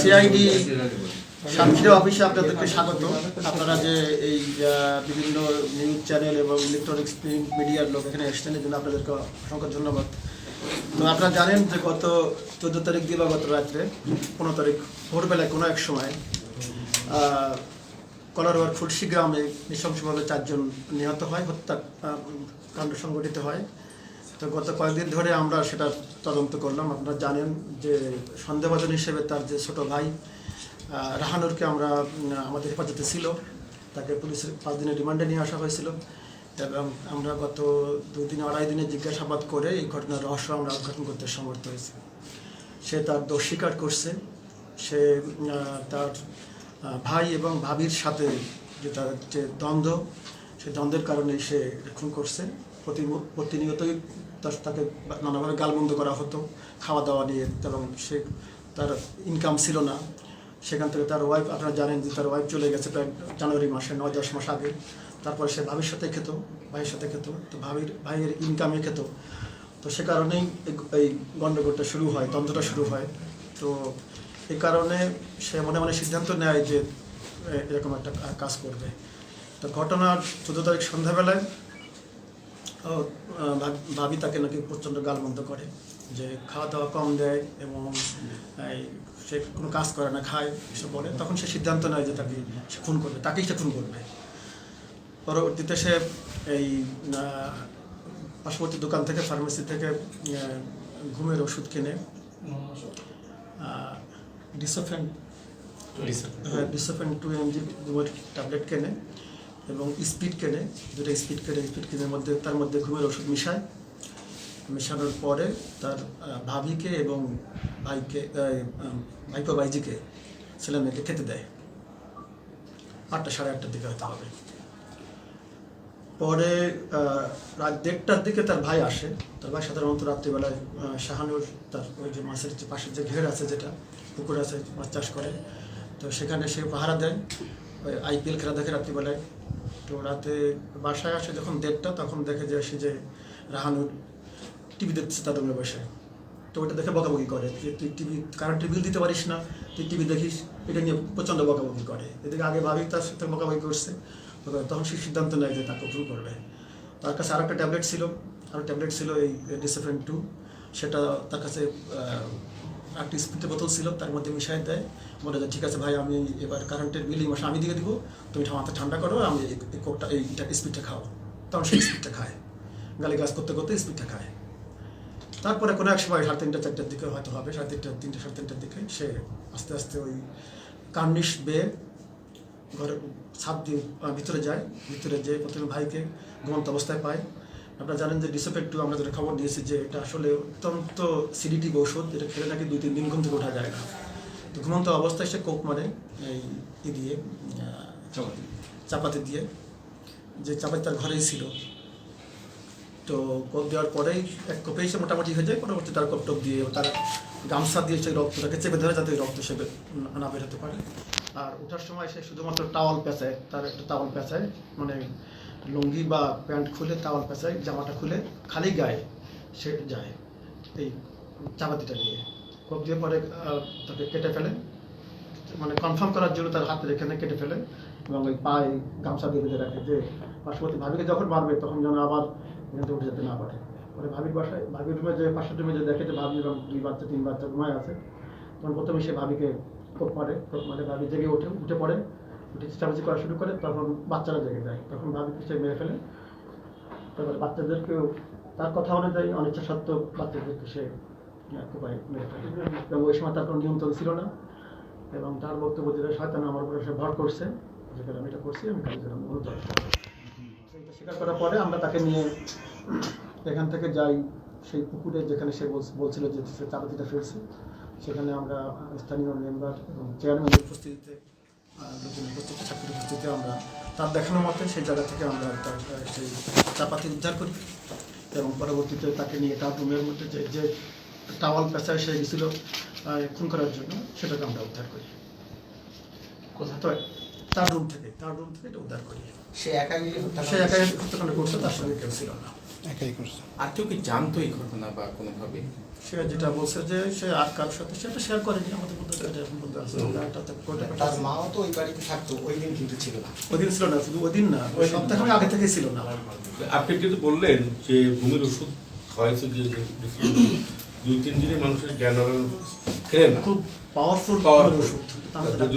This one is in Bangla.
সিআইডি সাতক্ষীরা অফিসে আপনাদেরকে স্বাগত। আপনারা যে এই বিভিন্ন নিউজ চ্যানেল এবং ইলেকট্রনিক্স মিডিয়ার লোক এখানে এসেছেন জন্য আপনাদেরকে অসংখ্য ধন্যবাদ। তো আপনারা জানেন যে গত চোদ্দ তারিখ দিবাগত রাত্রে, পনেরো তারিখ ভোরবেলায় কোনো এক সময় কলারোয়ার ফুলসি গ্রামে নৃশংসভাবে চারজন নিহত হয়, হত্যা কাণ্ড সংঘটিত হয়। তো গত কয়েকদিন ধরে আমরা সেটা তদন্ত করলাম। আপনারা জানেন যে সন্দেহভাজন হিসেবে তার যে ছোট ভাই রাহানুরকে আমরা আমাদের হেফাজতে ছিল। তাকে পুলিশের পাঁচ দিনের রিমান্ডে নিয়ে আসা হয়েছিল। এবং আমরা গত দুই দিন, আড়াই দিনে জিজ্ঞাসাবাদ করে এই ঘটনার রহস্য আমরা উদ্ঘাটন করতে সমর্থ হয়েছি। সে তার দোষ স্বীকার করছে। সে তার ভাই এবং ভাবির সাথে যে তার যে দ্বন্দ্ব সেই দ্বন্দ্বের কারণে সে খুন করছে। প্রতিনিয়তই তাকে নানাভাবে গালমন্দ করা হতো খাওয়া দাওয়া নিয়ে, এবং সে তার ইনকাম ছিল না। সেখান থেকে তার ওয়াইফ আপনারা জানেন যে তার ওয়াইফ চলে গেছে প্রায় জানুয়ারি মাসে নয়, দশ মাস আগে। তারপরে সে ভাবির সাথে খেত, ভাইয়ের সাথে খেত, তো ভাবির, ভাইয়ের ইনকামে খেত। তো সে কারণেই এই- গণ্ডগোলটা শুরু হয়, দ্বন্দ্বটা শুরু হয়। তো এই কারণে সে মনে মনে সিদ্ধান্ত নেয় যে এরকম একটা কাজ করবে। তো ঘটনার চোদ্দ তারিখ সন্ধ্যাবেলায় ভাব- তাকে নাকি প্রচণ্ড গালমন্দ করে যে খাওয়া দাওয়া কম দেয় এবং সে কোনো কাজ করে না খায় এসব বলে। তখন সে সিদ্ধান্ত নেয় যে তাকে সে খুন করবে তাকেই সে খুন করবে। পরবর্তীতে সে এই পার্শ্ববর্তী দোকান থেকে ফার্মেসি থেকে ঘুমের ওষুধ কিনে ডিসোফেন হ্যাঁ ডিসোফেন টু এমজি ঘুমের ট্যাবলেট কেনে এবং স্পিড কেনে দুটো স্পিড কেনে স্পিড কেনের মধ্যে, তার মধ্যে ঘুমের ওষুধ মিশায়। মেশানোর পরে তার ভাবিকে এবং ভাইকে ভাইপো ভাইজিকে ছেলে মেয়েকে খেতে দেয়। আটটা, সাড়ে আটটার দিকে হতে হবে। পরে রাত দেড়টার দিকে তার ভাই আসে। তার ভাই সাধারণত রাত্রিবেলায় শাহানুর, তার ওই যে মাছের যে পাশের যে ঘের আছে যেটা, পুকুর আছে, মাছ চাষ করে। তো সেখানে সে পাহারা দেয়। ওই আইপিএল খেলা দেখে রাত্রিবেলায়। তো রাতে বাসায় আসে যখন দেড়টা, তখন দেখে যে সে যে রাহানুর টিভি দেখতেছে তার রুমে বসে। তো ওটা দেখে বকাবকি করে যে তুই টিভি কারেন্টের বিল দিতে পারিস না, তুই টিভি দেখিস, এটা নিয়ে প্রচণ্ড বকাবকি করে। এদিকে আগে ভাবি তার সাথে বকাবকি করছে তখন সে সিদ্ধান্ত নেয় যে তাকে ভুল করবে। তার কাছে আর একটা ট্যাবলেট ছিল আর ট্যাবলেট ছিল এই ডিসেফেন টু সেটা তার কাছে একটি স্পিডের বোতল ছিল, তার মধ্যে মিশাই দেয়। বলে যে, ঠিক আছে ভাই, আমি এবার কারেন্টের বিল এই মাসে আমি দিয়ে দিব। তুমি মাথা ঠান্ডা করো, আমি এই এই কোকটা এইটা স্পিডটা খাও। তখন সেই স্পিডটা খায় গালি গাছ করতে করতে স্পিডটা খায় তারপরে কোনো এক সময় সাড়ে তিনটা, চারটার দিকে হয়তো হবে, সাড়ে তিনটা তিনটা, সাড়ে তিনটার দিকে সে আস্তে আস্তে ওই কার্নিশ বেয়ে ঘরে ছাদ দিয়ে ভিতরে যায়। ভিতরে যেয়ে প্রথমে ভাইকে ঘুমন্ত অবস্থায় পায়। আপনারা জানেন যে ডিসেপেট আমরা যেটা খবর দিয়েছি যে এটা আসলে অত্যন্ত সিডিটিভ ঔষধ এটা খেলে নাকি দুই তিন দিন ঘুম থেকে ওঠা যায় না। তো ঘুমন্ত অবস্থায় সে কোপ মারে এই ই দিয়ে চাপাতি। দিয়ে যে চাপাতি তার ঘরেই ছিল। তো কোপ দেওয়ার পরেই এক কোপেই সে মোটামুটি হয়ে যায় পরবর্তী তার কোপ টোপ দিয়ে তার গামছা দিয়ে সেই রক্তটাকে চেপে ধরে যাতে ওই রক্ত সে না বেরোতে পারে। আর ওঠার সময় সে শুধুমাত্র টাওয়াল পেঁচায় তার একটা টাওয়াল পেঁচায় মানে লুঙ্গি বা প্যান্ট খুলে তাওয়াল পেঁচায় জামাটা খুলে খালি গায়ে সে যায় এই চাপাতিটা নিয়ে। কোপ দিয়ে পরে তাকে কেটে ফেলে। মানে কনফার্ম করার জন্য তার হাতের এখানে কেটে ফেলে এবং ওই পায়ে গামছা দিয়ে বেঁধে রাখে যে পার্শ্ববর্তী ভাবিকে যখন মারবে তখন যেন আবার এখান থেকে উঠে যেতে না পারে। পরে ভাবির বাসায়, ভাবির রুমে যে পাশের রুমে যে দেখে যে ভাবি এবং দুই বাচ্চা, তিন বাচ্চা ঘুমায় আছে, তখন প্রথমে সে ভাবিকে কোপ মারে কোপ মারে, ভাবি জেগে ওঠে, উঠে পড়ে। উঠে করা শুরু করে, তখন বাচ্চারা জেগে যায়। তখন ভাবিকে সে মেরে ফেলে। তারপরে বাচ্চাদেরকেও তার কথা অনুযায়ী অনিচ্ছা সত্ত্বেও বাচ্চাদেরকে সে কোপায় মেরে ফেলে। এবং ওই সময় তার কোনো নিয়ন্ত্রণ ছিল না। এবং তার বক্তব্য যেটা শয়তান আমার উপরে সে ভর করছে। যেটা আমি এটা করছি, আমি কাজে যেরকম অনুতপ্ত। সেইটা স্বীকার করার পরে আমরা তাকে নিয়ে এখান থেকে যাই। সেই পুকুরে যেখানে সে বলছ- বলছিল যে সে চাপাতিটা ফেলছে সেখানে আমরা স্থানীয় মেম্বার এবং চেয়ারম্যানের উপস্থিতিতে ছাত্রের উপস্থিতিতে আমরা তার দেখানো মতে সেই জায়গা থেকে আমরা তার সেই চাপাতি উদ্ধার করি এবং পরবর্তীতে তাকে নিয়ে তার রুমের মধ্যে যে যে টাওয়াল পেঁচায় সে গেছিল খুন করার জন্য সেটাকে আমরা উদ্ধার করি। কোথা তো তার রুম থেকে তার রুম থেকে এটা উদ্ধার করি। সে একাই সে একাই হত্যাকাণ্ড করছে তার সঙ্গে কেউ ছিল না। একাই করছে। আর কেউ কি জানতো এই ঘটনা বা কোনোভাবে? সে যেটা বলছে যে সে আর কারোর সাথে সেটা শেয়ার করেনি আমাদের মধ্যে এখন বলতে আছে তার মাও তো ওই বাড়িতে থাকতো ওই দিন কিন্তু ছিল না। ওদিন ছিল না শুধু ওদিন না ওই সপ্তাহখানেক আগে থেকে ছিল না। আপনি কিন্তু বললেন যে ভূমির ওষুধ খাওয়াইছে যে দুই তিন দিনে মানুষের জ্ঞান হারানো ফেরে না খুব পাওয়ারফুল Powerful. ওষুধ।